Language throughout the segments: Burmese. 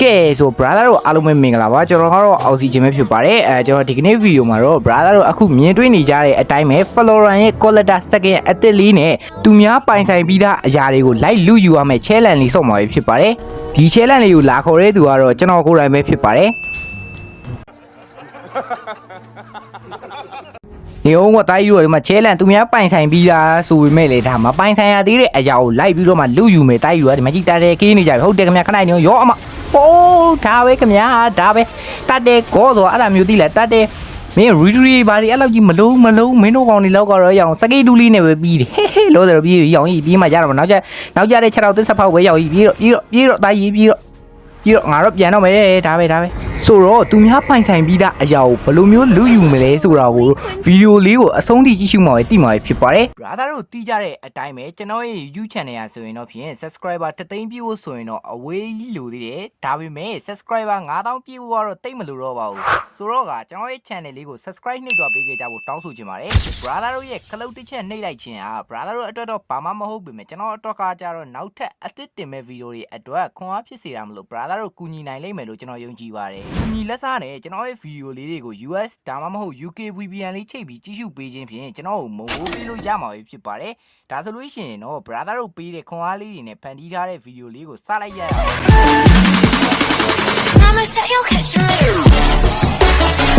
ကဲဆို brother တို့အားလုံးပဲမင်္ဂလာပါကျွန်တော်ကတော့အောက်ဆီဂျင်ပဲဖြစ်ပါတယ်အဲကျွန်တော်ဒီကနေ့ဗီဒီယိုမှာတော့ brother တို့အခုမြင်တွေ့နေကြတဲ့အတိုင်းပဲ Floran ရဲ့ Collector Second အသစ်လေးနဲ့သူများပိုင်ဆိုင်ပြီးသားအရာတွေကိုလိုက်လူယူရမယ့် challenge လေးစောင့်မှာပဲဖြစ်ပါတယ်ဒီ challenge လေးကိုလာခေါ်တဲ့သူကတော့ကျွန်တော်ကိုယ်တိုင်ပဲဖြစ်ပါတယ် ဒီအောင်ကတားကြီးတို့ဒီမှာ challenge သူများပိုင်ဆိုင်ပြီးသားဆိုပေမဲ့လေဒါမပိုင်ဆိုင်ရသေးတဲ့အရာကိုလိုက်ပြီးတော့မှလူယူမယ်တားကြီးတို့ကဒီမှာကြည့်တာတယ်ကင်းနေကြပြီဟုတ်တယ်ခင်ဗျာခဏနေရောအမโอ้ဒါပဲခင်ဗျာဒါပဲတတ်တယ်ကောဆိုအဲ့ဒါမျိုးသိလဲတတ်တယ်မင်းရီရီဘာတွေအဲ့လောက်ကြီးမလုံးမလုံးမင်းတို့ကောင်တွေလောက်ကတော့ရအောင်စကိတူလေးနဲ့ပဲပြီးတယ်ဟဲဟဲလို့တယ်ပြီးရောင်ကြီးပြီးမှရတော့မနောက်ကျနောက်ကျတဲ့6တော့သစ္စာဖောက်ပဲရောက်ကြီးပြီးတော့ပြီးတော့ပြီးတော့တာကြီးပြီးတော့ပြီးတော့ငါတော့ပြန်တော့မယ်ဒါပဲဒါပဲ ဆိုတော့သူများပိုင်ဆိုင်ပြီးသားအရာကိုဘယ်လိုမျိုးလူယူမလဲဆိုတာကိုဗီဒီယိုလေးကိုအဆုံးထိကြည့်ရှုမှာပဲသိမှာပဲဖြစ်ပါတယ် brother တို့တီးကြတဲ့အတိုင်းပဲကျွန်တော်ရဲ့ YouTube channel ရာဆိုရင်တော့ဖြင့် subscriber တသိန်းပြည့်ဖို့ဆိုရင်တော့အဝေးကြီးလိုသေးတယ်ဒါပေမဲ့ subscriber 9000ပြည့်ဖို့ကတော့တိတ်မလိုတော့ပါဘူးဆိုတော့ကကျွန်တော်ရဲ့ channel လေးကို subscribe နှိပ်သွားပေးခဲ့ကြဖို့တောင်းဆိုချင်ပါတယ် brother တို့ရဲ့ခလုတ်တစ်ချက်နှိပ်လိုက်ခြင်းဟာ brother တို့အတွက်တော့ဘာမှမဟုတ်ပေမဲ့ကျွန်တော်အတွက်ကကြတော့နောက်ထပ်အသစ်တင်မဲ့ဗီဒီယိုတွေအတွက်ခွန်အားဖြစ်စေတာမလို့ brother တို့ကူညီနိုင်လိမ့်မယ်လို့ကျွန်တော်ယုံကြည်ပါတယ်ကူညီလက်စားနဲ့ကျွန်တော်ရဲ့ဗီဒီယိုလေးတွေကို US ဒါမှမဟုတ် UK VPN လေးချိတ်ပြီးကြည့်ရှုပေးခြင်းဖြင့်ကျွန်တော်ကိုမမိုးပေးလို့ရမှာပဲဖြစ်ပါတယ်ဒါဆိုလို့ရှိရင်တော့ brother တို့ပေးတဲ့ခွန်အားလေးတွေနဲ့ဖန်တီးထားတဲ့ဗီဒီယိုလေးကိုစလိုက်ရအောင် I'ma set your catch me.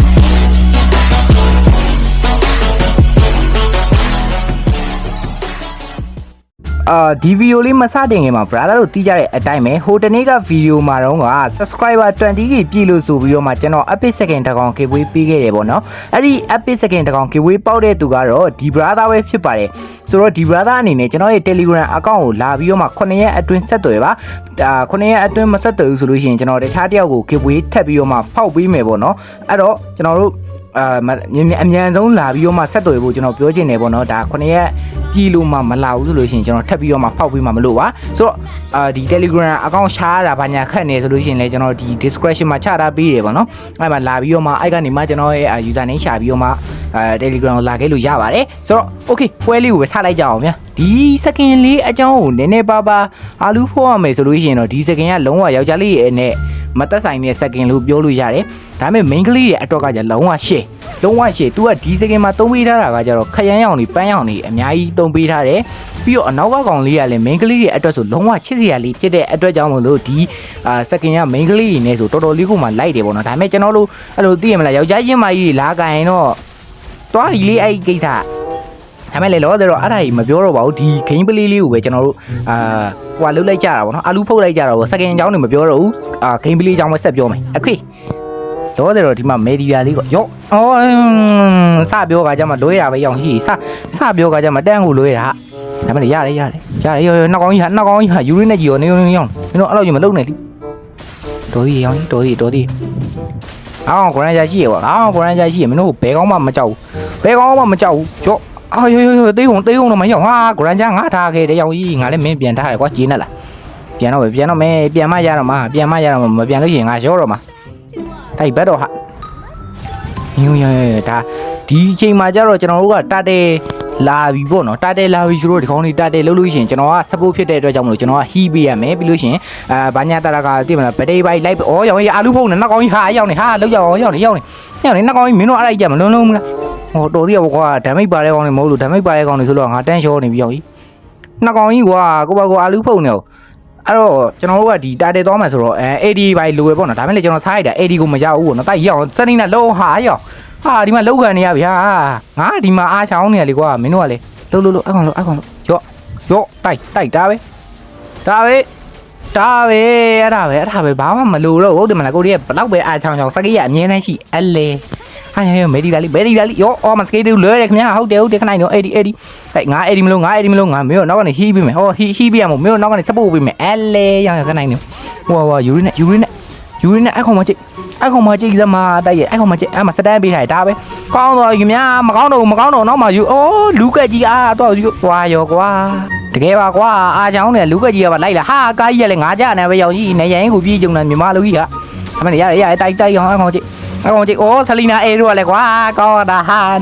အာဒီဗီဒီယိုလေးမစတင်ခင်မှာ brother တို့တီးကြတဲ့အတိုင်းပဲဟိုတနေ့ကဗီဒီယိုမှာတော့က subscriber 20k ပြည့်လို့ဆိုပြီးတော့မှကျွန်တော် epic second တကောင် giveaway ပေးခဲ့တယ်ပေါ့နော်အဲ့ဒီ epic second တကောင် giveaway ပေါက်တဲ့သူကတော့ဒီ brother ပဲဖြစ်ပါတယ်ဆိုတော့ဒီ brother အနေနဲ့ကျွန်တော်ရဲ့ telegram account ကိုလာပြီးတော့မှ9ရက်အတွင်းဆက်သွယ်ပါဒါ9ရက်အတွင်းမဆက်သွယ်ဘူးဆိုလို့ရှိရင်ကျွန်တော်တခြားတစ်ယောက်ကို giveaway ထပ်ပြီးတော့မှဖောက်ပေးမယ်ပေါ့နော်အဲ့တော့ကျွန်တော်တို့ အာမမြင်မြင်အမြန်ဆုံးလာပြီးတော့မှဆက်သွယ်ဖို့ကျွန်တော်ပြောချင်တယ်ပေါ့နော်ဒါ9ရက်ပြည်လို့မှမလာဘူးဆိုလို့ရှိရင်ကျွန်တော်ထပ်ပြီးတော့မှဖောက်ပေးမှမလို့ပါဆိုတော့အာဒီ Telegram account ရှားတာဘာညာခက်နေဆိုလို့ရှိရင်လည်းကျွန်တော်ဒီ description မှာချထားပေးတယ်ပေါ့နော်အဲ့မှာလာပြီးတော့မှအဲ့ကနေမှကျွန်တော်ရဲ့ user name ရှာပြီးတော့မှ အဲ Telegram ကိုလာခဲ့လို့ရပါတယ်ဆိုတော့ okay ပွဲလေးကိုပဲစလိုက်ကြအောင်ဗျာဒီစကင်လေးအကြောင်းကိုနည်းနည်းပါးပါအာလူဖို့ရမယ်ဆိုလို့ရှိရင်တော့ဒီစကင်ကလုံးဝယောက်ျားလေးရဲ့နဲ့မသက်ဆိုင်တဲ့စကင်လို့ပြောလို့ရတယ်ဒါပေမဲ့ main ကလေးရဲ့အတွက်ကじゃလုံးဝရှေ့လုံးဝရှေ့ तू ကဒီစကင်မှာသုံးပေးထားတာကကြတော့ခရမ်းရောင်တွေပန်းရောင်တွေအများကြီးသုံးပေးထားတယ်ပြီးတော့အနောက်ကကောင်လေးကလည်း main ကလေးရဲ့အတွက်ဆိုလုံးဝချစ်စရာလေးဖြစ်တဲ့အတွက်ကြောင့်မလို့ဒီအာစကင်က main ကလေးတွေနဲ့ဆိုတော်တော်လေးကိုမှလိုက်တယ်ပေါ့နော်ဒါပေမဲ့ကျွန်တော်တို့အဲ့လိုသိရမလားယောက်ျားချင်းမကြီးတွေလာကြရင်တော့ တွားဒီလေးအဲ့ဒီကိစ္စဒါမဲ့လေလောတော့အဲ့ဒါကြီးမပြောတော့ပါဘူးဒီ game play လေးကိုပဲကျွန်တော်တို့အာဟိုလှုပ်လိုက်ကြတာပေါ့နော်အလူဖုတ်လိုက်ကြတာပေါ့စကင်အကြောင်းတွေမပြောတော့ဘူးအာ game play အကြောင်းပဲဆက်ပြောမယ်အခေတော့တော့ဒီမှာမေဒီယာလေးကိုရော့အော်စပြောကကြမှာလွဲတာပဲရောင်ရှိစစပြောကကြမှာတန်းကိုလွဲတာဒါမဲ့ရတယ်ရတယ်ရတယ်ရောနောက်ကောင်းကြီးဟာနောက်ကောင်းကြီးဟာယူရင်းနဲ့ကြီးရောနေနေရောင်းမင်းတို့အဲ့လိုကြီးမလုံနဲ့လीတော်ကြီးရောင်းတော်ကြီးတော်ကြီးအော်ဂရန်ဂျာရှိရပါအော်ဂရန်ဂျာရှိရမင်းတို့ဘဲကောင်းမှမကြောက်ဘူး ဘဲကောင်းမှမကြောက်ဘူးရော့အာယောယောယောတေးကုန်တေးကုန်တော့မရောက်ဟာဂရန်ဂျာငါထားခဲ့တယ်ရောင်ကြီးငါလည်းမင်းပြန်ထားတယ်ကွာဂျင်းနဲ့လားပြန်တော့ပဲပြန်တော့မယ်ပြန်မရတော့မှာပြန်မရတော့မှာမပြန်လို့ရှိရင်ငါရောတော့မှာတိုက်ဘက်တော့ဟာညူရရဒါဒီအချိန်မှာကျတော့ကျွန်တော်တို့ကတာတဲလာပြီပေါ့နော်တာတဲလာပြီဆိုတော့ဒီခေါင်းလေးတာတဲလှုပ်လို့ရှိရင်ကျွန်တော်က support ဖြစ်တဲ့အတွက်ကြောင့်မလို့ကျွန်တော်က heat ပေးရမယ်ပြီးလို့ရှိရင်အာဘာညာတာတာကသိမလားဗတေးပိုင်းလိုက်ဩရောင်ကြီးအာလူဖုန်းနဲ့နောက်ကောင်းကြီးဟာရောက်နေဟာလောက်ရောက်အောင်ရောက်နေရောက်နေရောက်နေနောက်ကောင်းကြီးမင်းတို့အဲ့ဒါကြီးကြမလုံးလုံးဘူးလား ဟောတော်သေးရောကွာဓာမိတ်ပါတဲ့ကောင်တွေမဟုတ်လို့ဓာမိတ်ပါတဲ့ကောင်တွေဆိုတော့ငါတန်းလျှောနေပြီရောက်ကြီးနောက်ကောင်းကြီးကွာကိုပါကိုအာလူဖုန်းနဲ့အဲ့တော့ကျွန်တော်တို့ကဒီတာတဲသွားမှဆိုတော့အဲ AD ဘိုင်လိုပဲပေါ့နော်ဒါမဲ့လေကျွန်တော်စားလိုက်တာ AD ကိုမရဘူးပေါ့နော်တိုက်ရအောင်စနေနဲ့လုံးဟာရောက်ဟာဒီမှာလောက်ခံနေရဗျာငါဒီမှာအားချောင်းနေရလေကွာမင်းတို့ကလေလှုပ်လှုပ်လှုပ်အကောင်လှုပ်အကောင်လှုပ်ရော့ရော့တိုက်တိုက်တာပဲဒါပဲဒါပဲအဲ့ဒါပဲအဲ့ဒါပဲဘာမှမလိုတော့ဟုတ်တယ်မလားကိုကြီးကဘလောက်ပဲအားချောင်းချောင်းစကေးရအမြဲတမ်းရှိအလေ ဟာရရမေဒီလာလီမေဒီလာလီရောအော်မစကေးတူလွဲတယ်ခင်ဗျာဟုတ်တယ်ဟုတ်တယ်ခဏနော်အေဒီအေဒီဟဲ့ငါအေဒီမလို့ငါအေဒီမလို့ငါမင်းတို့နောက်ကနေဟီးပေးမယ်ဟောဟီးဟီးပေးရမို့မင်းတို့နောက်ကနေစပို့ပေးမယ်အလေရရခဏနော်ဟိုဟိုယူရီနဲ့ယူရီနဲ့ယူရီနဲ့အဲ့ကောင်မကြည့်အဲ့ကောင်မကြည့်သမားတိုက်ရဲ့အဲ့ကောင်မကြည့်အဲ့မှာစတန်ပေးထားတာပဲကောင်းတော့ခင်ဗျာမကောင်းတော့မကောင်းတော့နောက်မှယူအိုးလူကက်ကြီးအားတော့ယူကွာရောကွာတကယ်ပါကွာအားချောင်းနဲ့လူကက်ကြီးကပါလိုက်လာဟာကားကြီးကလည်းငါကြနေပဲရောက်ကြီးနေရင်ကိုပြေးကြုံနေမြမလူကြီးဟာအမနေရရရတိုက်တိုက်အောင်အဲ့ကောင်ကြည့် အဲ့ကောင်ကြည့်အိုးဆလီနာအေတို့ကလည်းကွာကောင်းတာဟာင်း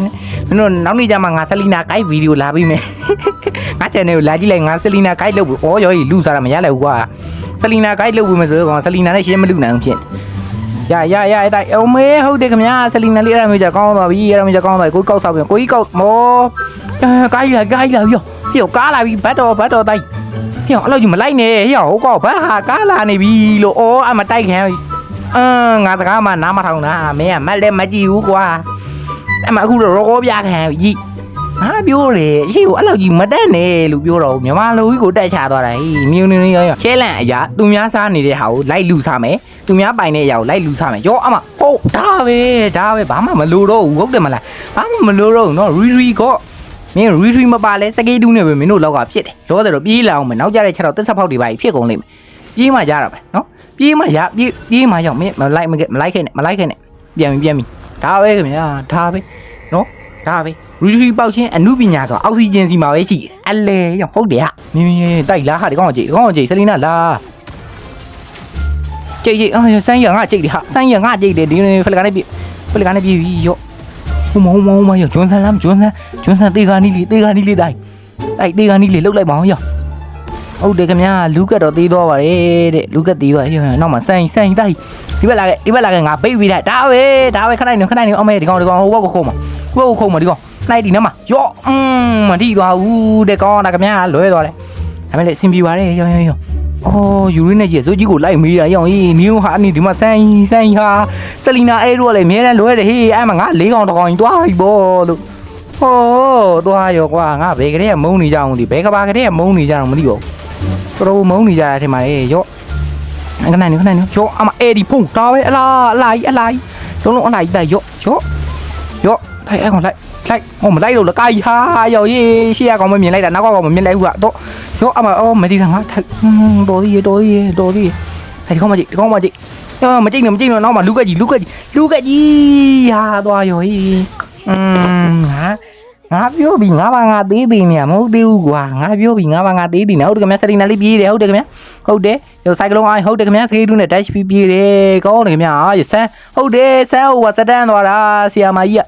တို့နောက်နေ့ကျမှငါဆလီနာကိုက်ဗီဒီယိုလာပြီးမယ်ငါ channel ကိုလာကြည့်လိုက်ငါဆလီနာကိုက်လုပ်ပြီးဩရောကြီးလူစားတာမရလိုက်ဘူးကွာဆလီနာကိုက်လုပ်ပြီးမယ်ဆိုတော့ဆလီနာနဲ့ရှင်းမလူနိုင်ဘူးဖြစ်ရရရအဲ့တိုက်အမေဟုတ်တယ်ခင်ဗျာဆလီနာလေးအဲ့ဒါမျိုးကြကောင်းသွားပြီအဲ့ဒါမျိုးကြကောင်းသွားပြီကိုကောက်ဆောက်ပြန်ကိုကြီးကောက်မောကိုင်းလာကိုင်းလာရောရောကားလာပြီဘတ်တော်ဘတ်တော်တိုက်ဟေ့အဲ့လိုကြီးမလိုက်နဲ့ဟေ့ဟိုကောဘတ်ဟာကားလာနေပြီလို့ဩအမတိုက်ခံ အင်းငါစကားမှနားမထောင်တာမင်းကမက်လည်းမကြည့်ဘူးကွာအဲ့မှာအခုတော့ရောပြခံကြီးငါပြောတယ်အရှိကိုအဲ့လောက်ကြီးမတက်နဲ့လို့ပြောတော့မြန်မာလူကြီးကိုတက်ချသွားတာဟေးမြူနေနေရောရောချဲလန့်အရာသူများစားနေတဲ့ဟာကိုလိုက်လူစားမယ်သူများပိုင်တဲ့အရာကိုလိုက်လူစားမယ်ရောအမဟုတ်ဒါပဲဒါပဲဘာမှမလိုတော့ဘူးဟုတ်တယ်မလားဘာမှမလိုတော့ဘူးနော်ရီရီကောမင်းရီရီမပါလဲစကေးတူးနေပဲမင်းတို့လောက်ကဖြစ်တယ်လောတယ်တော့ပြေးလာအောင်မယ်နောက်ကြတဲ့ချက်တော့တက်ဆက်ဖောက်တွေပါဖြစ်ကုန်လိမ့်မယ် ပြေးမှရတာပဲနော်ပြေးမှရပြေးပြေးမှရောက်မင်းမလိုက်မမလိုက်ခဲ့နဲ့မလိုက်ခဲ့နဲ့ပြန်ပြီပြန်ပြီဒါပဲခင်ဗျာဒါပဲနော်ဒါပဲရူရီပေါက်ချင်းအနုပညာဆိုအောက်ဆီဂျင်စီမှာပဲရှိတယ်အလဲရောဟုတ်တယ်ဟာမင်းမင်းတိုက်လားဟာဒီကောင်ကကြည့်ဒီကောင်ကကြည့်ဆလီနာလာကြည့်ကြည့်အာဆန်းရငါကြည့်တယ်ဟာဆန်းရငါကြည့်တယ်ဒီဖလကနေပြီဖလကနေပြီရောဟိုမဟိုမဟိုမရောဂျွန်ဆန်လားဂျွန်ဆန်ဂျွန်ဆန်တေဂာနီလီတေဂာနီလီတိုက်တိုက်တေဂာနီလီလုတ်လိုက်ပါအောင်ရော ဟုတ်တယ်ခင်ဗျာလူကတ်တော့သေးတော့ပါတယ်တဲ့လူကတ်သေးပါရောနောက်မှဆန်းဆန်းတိုက်ဒီဘက်လာခဲ့ဒီဘက်လာခဲ့ငါပိတ်ပြီးလိုက်ဒါပဲဒါပဲခဏနေခဏနေအမေဒီကောင်ဒီကောင်ဟိုဘက်ကိုခုံးမှာဟိုဘက်ကိုခုံးမှာဒီကောင်လိုက်ဒီနမရော့อืมမထိသွားဘူးတဲ့ကောင်းတာခင်ဗျာလွဲသွားတယ်ဒါမဲ့လေအဆင်ပြေပါတယ်ရောရောရောအော်ယူရင်းနဲ့ကြီးဇိုးကြီးကိုလိုက်မေးတာရောင်ဟေးနင်းဟာအနီဒီမှာဆန်းဆန်းဟာစလီနာအဲတို့ကလည်းအများတန်းလွဲတယ်ဟေးအဲ့မှာငါလေးကောင်တစ်ကောင်ကြီးတွားပြီပေါ့လို့ဟောတွားရောကွာငါဘယ်ကလေးကမုန်းနေကြအောင်ဒီဘယ်ကဘာကလေးကမုန်းနေကြအောင်မသိဘူး တော်မုန်းနေကြတာထင်ပါလေရော့ခဏနေခဏနေရော့အမအဲ့ဒီဖုန်တာပဲအလားအလားအလားလုံးလုံးအလားတိုက်ရော့ရော့ရော့ထိုင်အဲ့ကောင်လိုက်လိုက်ဟိုမလိုက်လို့လကိုင်ဟာရော်ရေးရှေ့ကောင်မမြင်လိုက်တာနောက်ကောင်မမြင်လိုက်ဘူးကတော့ရောအမအော်မဒီကငါထိုက်တော်သေးတော်သေးတော်သေးအဲ့ဒီကောင်မကြည့်ဒီကောင်မကြည့်ရောမကြည့်နဲ့မကြည့်နဲ့နောက်မှလူကကြီးလူကကြီးလူကကြီးဟာသွားရော်ရေးอืมငါ ငါပြောပြီးငါဘာငါသေးသေးနေရမဟုတ်သေးဘူးကွာငါပြောပြီးငါဘာငါသေးသေးနေဟုတ်တယ်ခင်ဗျစရီနာလေးပြေးတယ်ဟုတ်တယ်ခင်ဗျဟုတ်တယ်ရောစိုက်ကလုံးအိုင်ဟုတ်တယ်ခင်ဗျသေးတူးနဲ့ dash ပြေးတယ်ကောင်းတယ်ခင်ဗျအာဆန်းဟုတ်တယ်ဆန်းဟိုကစတန်းသွားတာဆီယာမာကြီးက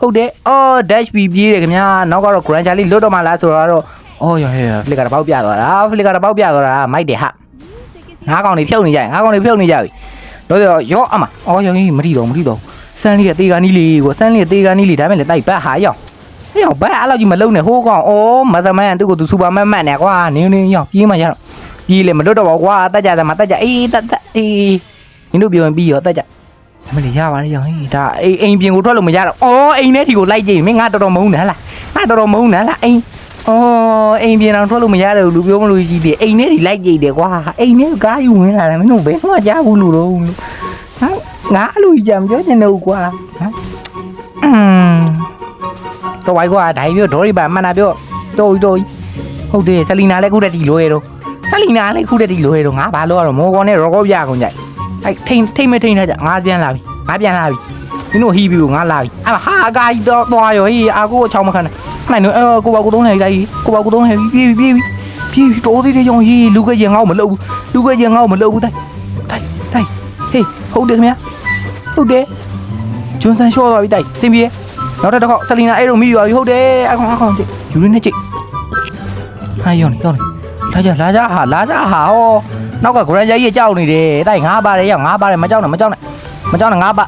ဟုတ်တယ်အော် dash ပြီးပြေးတယ်ခင်ဗျာနောက်ကတော့ grand charlie လွတ်တော့မှလားဆိုတော့အော်ရရ flick ကတော့ပေါက်ပြသွားတာ flick ကတော့ပေါက်ပြသွားတာမိုက်တယ်ဟာငါးကောင်တွေဖြုတ်နေကြငါးကောင်တွေဖြုတ်နေကြပြီတော့ရောအမအော်ရောကြီးမထီတော့မထီတော့စမ်းလေးကတေကာနီးလေးကိုစမ်းလေးကတေကာနီးလေးဒါမဲ့လေတိုက်ဘတ်ဟာရောက် ဟေ့ရောက်ဘတ်အဲ့လောက်ကြီးမလုံနဲ့ဟိုးကောင်အော်မဇမန်သူ့ကိုသူစူပါမန်မတ်နဲ့ကွာနင်းနင်းရောက်ပြေးမှရတော့ပြေးလေမလွတ်တော့ပါကွာတက်ကြတယ်မတက်ကြအေးတက်တက်အေးနင်တို့ပြောရင်ပြီးရောတက်ကြအမလေးရပါလေရောင်ဟေးဒါအိမ်အိမ်ပြင်ကိုထွက်လို့မရတော့အော်အိမ်ထဲဒီကိုလိုက်ကြည့်မင်းငါတော်တော်မုန်းတယ်ဟလားငါတော်တော်မုန်းတယ်ဟလားအိမ်အော်အိမ်ပြင်အောင်ထွက်လို့မရတော့လူပြောမလို့ရှိသေးအိမ်ထဲဒီလိုက်ကြည့်တယ်ကွာအိမ်ထဲကားယူဝင်လာတယ်မင်းတို့ဘယ်မှကြားဘူးလို့တော့ဟမ်ငါအလိုကြီးကြံပြောချင်တယ်ကွာဟမ်อืม တော့ဝိုင်းကွာဒါပြောဒေါ်ရီပါမှန်တာပြောတော်တော်ဟုတ်တယ်ဆလီနာလည်းခုတက်တီလွဲတော့ဆလီနာလည်းခုတက်တီလွဲတော့ငါဘာလို့ရတော့မောကောနဲ့ရောကောပြကုန်ကြိုက်အဲ့ထိန်ထိန်မထိန်ထားကြငါပြန်လာပြီငါပြန်လာပြီမင်းတို့ဟီဘီကိုငါလာပြီအဲ့ဟာအကာကြီးတော့သွားရောဟေးအာကိုအချောင်းမခံနဲ့နိုင်နော်အဲကိုပါကိုတုံးနေလိုက်ကိုပါကိုတုံးနေပြေးပြေးပြေးတော်သေးတယ်ကြောင့်ဟေးလူကရင်ငေါ့မလုပ်ဘူးလူကရင်ငေါ့မလုပ်ဘူးတိုက်တိုက်တိုက်ဟေးဟုတ်တယ်ခင်ဗျာဟုတ်တယ်ကျွန်းဆန်းရှော့သွားပြီတိုက်သင်ပြေ နောက်တစ်ခါဆလီနာအဲ့လိုမိရွာပြီဟုတ်တယ်အကောင်အကောင်ကြည့်ယူရင်းနဲ့ကြည့်ဟာယောနေယောနေလာကြလာကြဟာလာကြဟာဟောနောက်ကဂရန်ဂျာကြီးကြောက်နေတယ်တိုက်ငါပါတယ်ရောက်ငါပါတယ်မကြောက်နဲ့မကြောက်နဲ့မကြောက်နဲ့ငါပါ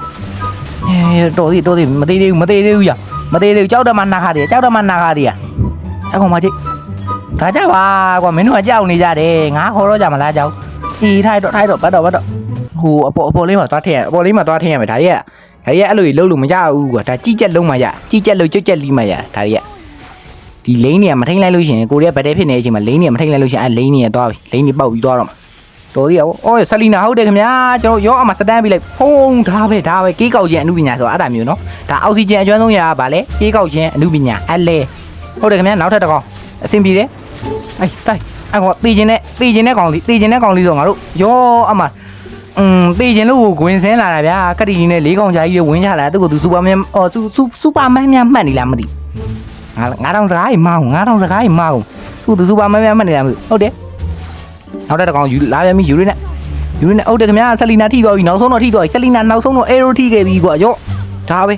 အဲတော်သေးတော်သေးမသေးသေးဘူးမသေးသေးဘူးရမသေးသေးဘူးကြောက်တယ်မှနာခါတယ်ကြောက်တယ်မှနာခါတယ်အကောင်မကြည့်ဒါကြပါကွာမ ဒါတွေကအဲ့လိုကြီးလှုပ်လို့မရဘူးကွာဒါကြီးကြက်လုံးမှရကြီးကြက်လို့ကြွက်ကြက်လီးမှရဒါတွေကဒီလိန်းတွေကမထိန်လိုက်လို့ရှိရင်ကိုရီးယားဘက်တဲဖြစ်နေတဲ့အချိန်မှာလိန်းတွေကမထိန်လိုက်လို့ရှိရင်အဲ့လိန်းတွေကသွားပြီလိန်းတွေပောက်ပြီးသွားတော့မှာတော်သေးရပေါ့အော်ဆလီနာဟုတ်တယ်ခင်ဗျာကျွန်တော်ရောအမှစတန်းပြီးလိုက်ဖုံးဒါပဲဒါပဲကေးကောက်ခြင်းအမှုပညာဆိုတာအဲ့ဒါမျိုးနော်ဒါအောက်ဆီဂျင်အကျွမ်းဆုံးရာကဗာလဲကေးကောက်ခြင်းအမှုပညာအလဲဟုတ်တယ်ခင်ဗျာနောက်ထပ်တစ်ကောင်အဆင်ပြေတယ်အေးတိုက်အဲ့ကောင်တေးခြင်းနဲ့တေးခြင်းနဲ့ကောင်လေးတေးခြင်းနဲ့ကောင်လေးဆိုငါတို့ရောအမှ อืมတေချင်လို့ဝင်ဆင်းလာတာဗျာကတိကြီးနဲ့လေးကောင်ကြာကြီးဝင်ချလာတာသူကသူစူပါမန်အော်စူစူပါမန်များမှတ်နေလားမသိငါငါတောင်စကားကြီးမအောင်ငါတောင်စကားကြီးမအောင်သူသူစူပါမန်များမှတ်နေလားမသိဟုတ်တယ်နောက်တဲ့ကောင်ယူလာပြန်ပြီယူရင်းနဲ့ယူရင်းနဲ့ဟုတ်တယ်ခင်ဗျာဆက်လီနာထိသွားပြီနောက်ဆုံးတော့ထိသွားပြီဆက်လီနာနောက်ဆုံးတော့အေရိုထိခဲ့ပြီကွာရော့ဒါပဲ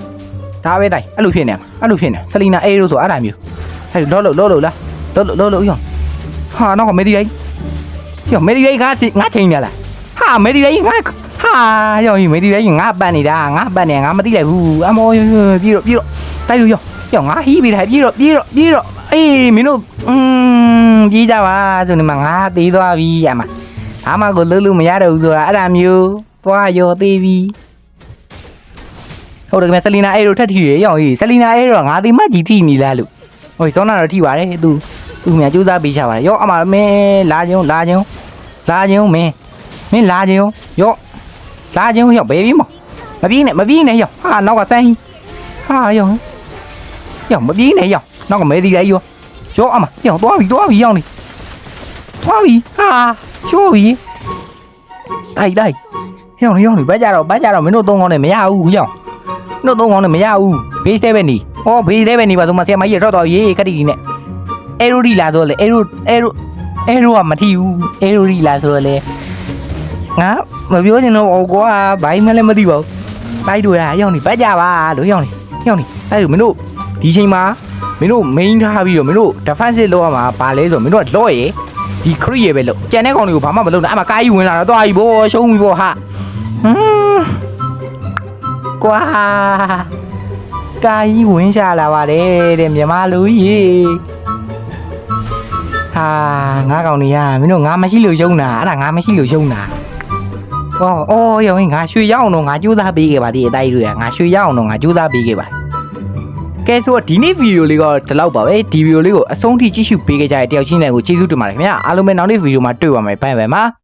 ဒါပဲတိုင်းအဲ့လိုဖြစ်နေမှာအဲ့လိုဖြစ်နေဆက်လီနာအေရိုဆိုအဲ့ဒါမျိုးအဲ့လောလောလောလောလားလောလောလောလောဦးရောဟာနောက်ကမေဒီရိုက်ကျော်မေဒီရိုက်ကငါချိန်ရလား ဟာမေဒီရိုက်ငါဟာယောမေဒီရိုက်ငါပတ်နေတာငါပတ်နေငါမသိလိုက်ဘူးအမောပြေတော့ပြေတော့တိုက်လို့ယောယောငါဟီးပြီးတယ်ပြေတော့ပြေတော့ပြေတော့အေးမင်းတို့อืมပြေးကြပါဆိုနေမှာငါသေးသွားပြီအမအမကိုလှုပ်လို့မရတော့ဘူးဆိုတာအဲ့ဒါမျိုးသွားရောသေးပြီဟုတ်တယ်ခင်ဗျဆလီနာအဲ့လိုထက်ထီရရောင်ကြီးဆလီနာအဲ့တော့ငါဒီမှကြီးထိနေလားလို့ဟိုစောနာတော့ထိပါတယ်သူသူမြန်ကြိုးစားပေးချပါတယ်ရောအမမင်းလာချင်းလာချင်းလာချင်းမင်း မင်းလာချင်းရောလာချင်းရောဘေးပြီးမမပြေးနဲ့မပြေးနဲ့ရောဟာနောက်ကစမ်းဟာရောရောမပြေးနဲ့ရောနောက်ကမဲဒီလိုက်ရောရောအမရောသွားပြီသွားပြီရောင်းနေသွားပြီဟာချိုးပြီတိုက်တိုက်ရောင်းနေရောင်းနေဘာကြတော့ဘာကြတော့မင်းတို့သုံးကောင်းနဲ့မရဘူးရောင်းနှုတ်သုံးကောင်းနဲ့မရဘူးဘေးစတဲပဲနေဟောဘေးစတဲပဲနေပါဆိုမှဆရာမကြီးတော့တော့ရေးခက်တီနဲ့အဲရိုဒီလာဆိုလေအဲရိုအဲရိုအဲရိုကမထီဘူးအဲရိုဒီလာဆိုလေငါမပြောချင်တော့ဘောကွာဘာမှလ ည်းမသိပါဘူးတိုက်တွေ့ရရောက်နေပတ်ကြပါလို့ရောက်နေရောက်နေတိုက်လို့မင်းတို့ဒီချိန်မှာမင်းတို့ main ထားပြီးတော့မင်းတို့ defensive လုပ်ရမှာဘာလဲဆိုတော့မင်းတို့ကလော့ရယ်ဒီ crit ရယ်ပဲလို့ကြံတဲ့ကောင်တွေကိုဘာမှမလုပ်နဲ့အမှကားကြီးဝင်လာတော့တွားကြီးဘောရှုံးပြီဘောဟာဟမ်ကွာကာကြီးဝင်ရှာလာပါတယ်တဲ့မြမလူကြီးဟာငါကောင်နေရမင်းတို့ငါမရှိလို့ယုံတာအဲ့ဒါငါမရှိလို့ယုံတာ ဟောအော်ရောင်းငါရွှေရအောင်တော့ငါကြိုးစားပေးခဲ့ပါဒီအတိုင်းတွေကငါရွှေရအောင်တော့ငါကြိုးစားပေးခဲ့ပါကဲဆိုတော့ဒီနေ့ဗီဒီယိုလေးကဒီလောက်ပါပဲဒီဗီဒီယိုလေးကိုအဆုံးထိကြည့်ရှုပေးခဲ့ကြတဲ့တယောက်ချင်းတွေကိုကျေးဇူးတင်ပါတယ်ခင်ဗျာအားလုံးပဲနောက်နေ့ဗီဒီယိုမှာတွေ့ပါမယ်ဘိုင်ဘိုင်ပါ